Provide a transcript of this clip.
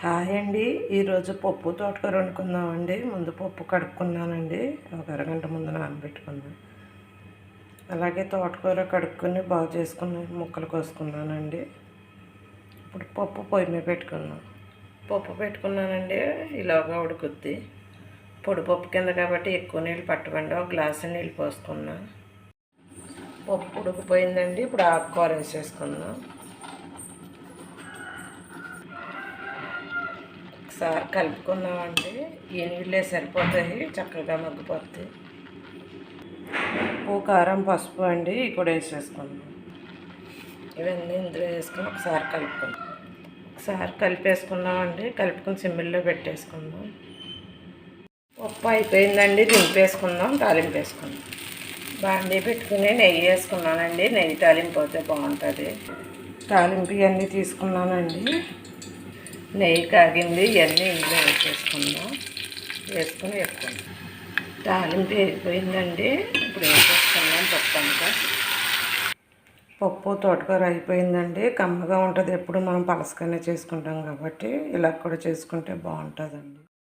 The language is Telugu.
హాయ్ అండి. ఈరోజు పప్పు తోటకూర వండుకుందామండి. ముందు పప్పు కడుక్కున్నానండి. ఒక అరగంట ముందు నానబెట్టుకున్నాను అలాగే తోటకూర కడుక్కొని బాగు చేసుకుని ముక్కలు కోసుకున్నానండి. ఇప్పుడు పప్పు పొయ్యి మీద పెట్టుకున్నాం పప్పు పెట్టుకున్నానండి. ఇలాగా ఉడుకుద్ది. పొడి పప్పు కింద కాబట్టి ఎక్కువ నీళ్ళు పట్టకండి. ఒక గ్లాసు నీళ్ళు పోసుకున్నా. పప్పు ఉడికిపోయిందండి. ఇప్పుడు ఆకుకూర వేసేసుకుందాం. ఒకసారి కలుపుకున్నామండి ఈ నీళ్ళే సరిపోతాయి చక్కగా మగ్గిపోతాయి. ఉప్పు కారం పసుపు అండి కూడా వేసేసుకుందాం. ఇవన్నీ ఇందులో వేసుకుని ఒకసారి కలుపుకుందాం. ఒకసారి కలిపేసుకున్నామండి కలుపుకుని సిమ్మిల్లో పెట్టేసుకుందాం. ఉప్పు అయిపోయిందండి దింపేసుకుందాం తాలింపు వేసుకుందాం. బాండీ పెట్టుకుని నెయ్యి వేసుకున్నానండి నెయ్యి తాలింపు అయితే బాగుంటుంది. తాలింపు ఇవన్నీ తీసుకున్నానండి. నెయ్యి కాగింది ఇవన్నీ ఇందులో వేసేసుకుందాం. వేసుకుని వేసుకుందాం తాలింపు అయిపోయిందండి. ఇప్పుడు వేసేసుకుందాం పప్పు అంతా. పప్పు తోటకూర అయిపోయిందండి. కమ్మగా ఉంటుంది. ఎప్పుడు మనం పలసకనే చేసుకుంటాం కాబట్టి ఇలా కూడా చేసుకుంటే బాగుంటుందండి.